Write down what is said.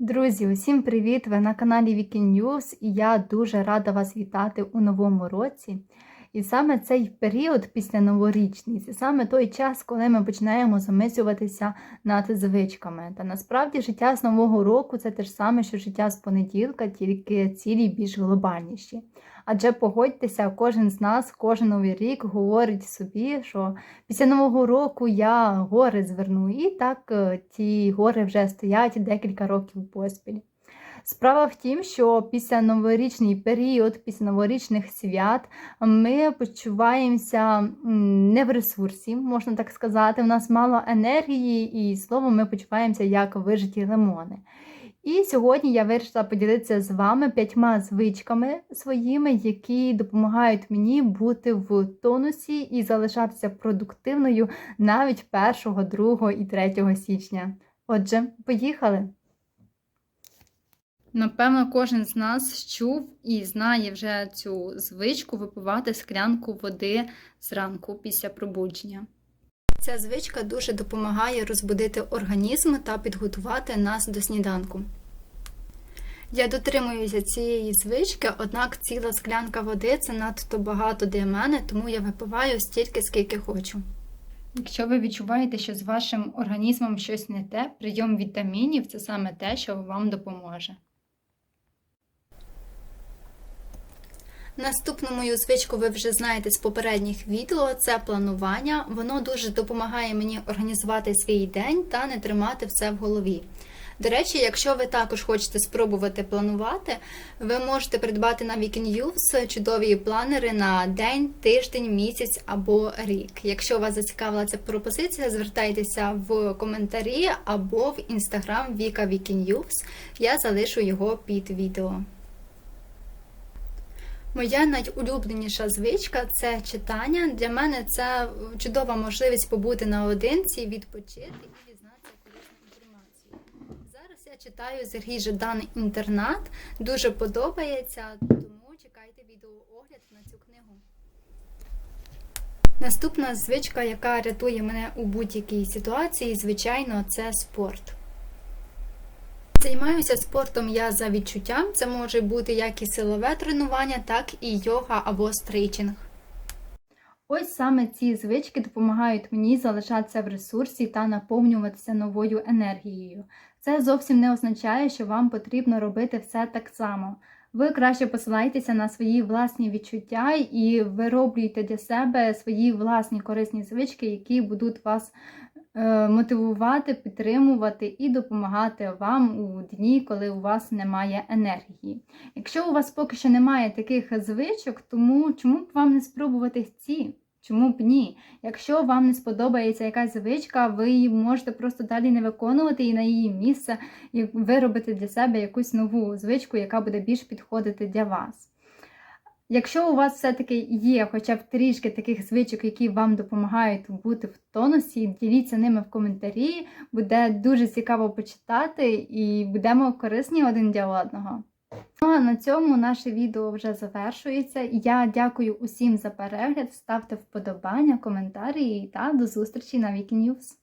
Друзі, усім привіт! Ви на каналі Weekend і я дуже рада вас вітати у новому році. І саме цей період після новорічний, це саме той час, коли ми починаємо замислюватися над звичками. Та насправді життя з нового року це те ж саме, що життя з понеділка, тільки цілі більш глобальніші. Адже погодьтеся, кожен з нас, кожен новий рік говорить собі, що після нового року я гори зверну, і так е, ті гори вже стоять декілька років поспіль. Справа в тім, що після новорічний період, після новорічних свят ми почуваємося не в ресурсі, можна так сказати. У нас мало енергії, і словом, ми почуваємося як вижиті лимони. І сьогодні я вирішила поділитися з вами п'ятьма звичками своїми, які допомагають мені бути в тонусі і залишатися продуктивною навіть 1, 2 і 3 січня. Отже, поїхали! Напевно, кожен з нас чув і знає вже цю звичку випивати склянку води зранку після пробудження. Ця звичка дуже допомагає розбудити організм та підготувати нас до сніданку. Я дотримуюся цієї звички, однак ціла склянка води це надто багато для мене, тому я випиваю стільки, скільки хочу. Якщо ви відчуваєте, що з вашим організмом щось не те, прийом вітамінів це саме те, що вам допоможе. Наступну мою звичку ви вже знаєте з попередніх відео це планування. Воно дуже допомагає мені організувати свій день та не тримати все в голові. До речі, якщо ви також хочете спробувати планувати, ви можете придбати на Weekend чудові планери на день, тиждень, місяць або рік. Якщо вас зацікавила ця пропозиція, звертайтеся в коментарі або в інстаграм Vika Weekend Я залишу його під відео. Моя найулюбленіша звичка це читання. Для мене це чудова можливість побути наодинці, відпочити і дізнатися корисну інформацію. Зараз я читаю Сергій Жадан Інтернат. Дуже подобається, тому чекайте відеоогляд на цю книгу. Наступна звичка, яка рятує мене у будь-якій ситуації, звичайно, це спорт. Займаюся спортом я за відчуттям. Це може бути як і силове тренування, так і йога або стрейчинг. Ось саме ці звички допомагають мені залишатися в ресурсі та наповнюватися новою енергією. Це зовсім не означає, що вам потрібно робити все так само. Ви краще посилайтеся на свої власні відчуття і вироблюйте для себе свої власні корисні звички, які будуть вас мотивувати, підтримувати і допомагати вам у дні, коли у вас немає енергії. Якщо у вас поки що немає таких звичок, тому чому б вам не спробувати ці? Чому б ні? Якщо вам не сподобається якась звичка, ви її можете просто далі не виконувати і на її місце виробити для себе якусь нову звичку, яка буде більш підходити для вас. Якщо у вас все-таки є хоча б трішки таких звичок, які вам допомагають бути в тонусі, діліться ними в коментарі, буде дуже цікаво почитати і будемо корисні один для одного. Ну а на цьому наше відео вже завершується. Я дякую усім за перегляд. Ставте вподобання, коментарі та до зустрічі на Вікінюс.